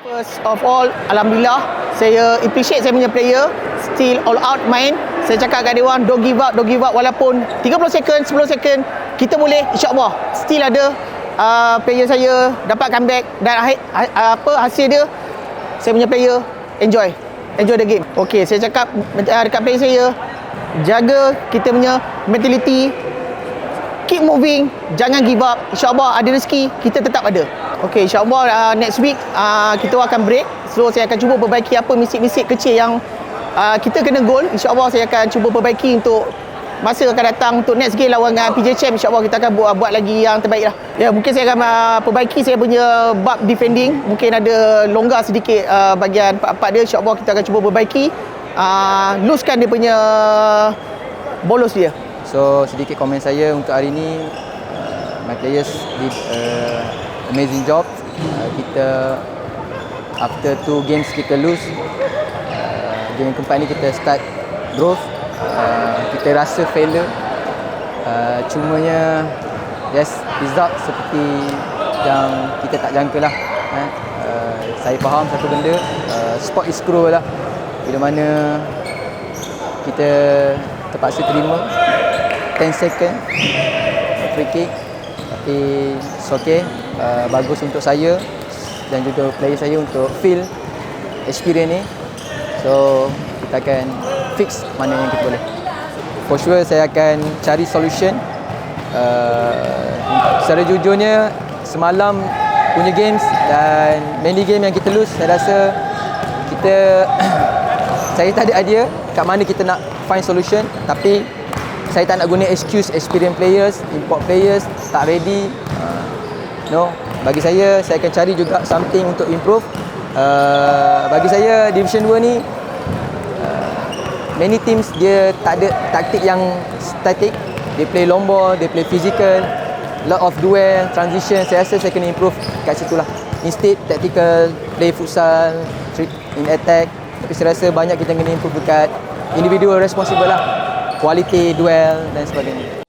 First of all, Alhamdulillah, saya appreciate saya punya player. Still all out main. Saya cakap kat dia don't give up, don't give up. Walaupun 30 second, 10 second, kita boleh, insyaAllah. Still ada uh, player saya dapat comeback. Dan ha, apa hasil dia, saya punya player enjoy. Enjoy the game. Okay, saya cakap uh, dekat player saya, jaga kita punya mentality, keep moving, jangan give up. InsyaAllah ada rezeki, kita tetap ada. Okay, insyaAllah uh, next week uh, kita akan break. So, saya akan cuba perbaiki apa misik-misik kecil yang uh, kita kena goal. InsyaAllah saya akan cuba perbaiki untuk masa akan datang untuk next game lawan dengan PJ Champ. InsyaAllah kita akan buat, buat lagi yang terbaik lah. Ya, mungkin saya akan uh, perbaiki saya punya bab defending. Mungkin ada longgar sedikit uh, bagian part-part dia. InsyaAllah kita akan cuba perbaiki. Uh, losekan dia punya bolos dia. So sedikit komen saya untuk hari ini uh, my players did uh, amazing job. Uh, kita after two games kita lose. Uh, game keempat ni kita start growth. Uh, kita rasa failure. Uh, cumanya yes result seperti yang kita tak jangka lah. Eh. Uh, saya faham satu benda uh, sport is cruel lah. Bila mana kita terpaksa terima 10 second. Free kick. Tapi it's okay. Uh, bagus untuk saya dan juga player saya untuk feel experience ni. So kita akan fix mana yang kita boleh. For sure saya akan cari solution. Uh, secara jujurnya semalam punya games dan mainly game yang kita lose saya rasa kita saya tak ada idea kat mana kita nak find solution. Tapi saya tak nak guna excuse experience players, import players tak ready. Uh, no, bagi saya saya akan cari juga something untuk improve. Uh, bagi saya division 2 ni uh, many teams dia tak ada taktik yang static. Dia play long ball, dia play physical, lot of duel, transition. Saya rasa saya kena improve kat situ lah. Instead tactical, play futsal, in attack. Tapi saya rasa banyak kita kena improve dekat individual responsible lah quality duel dan sebagainya.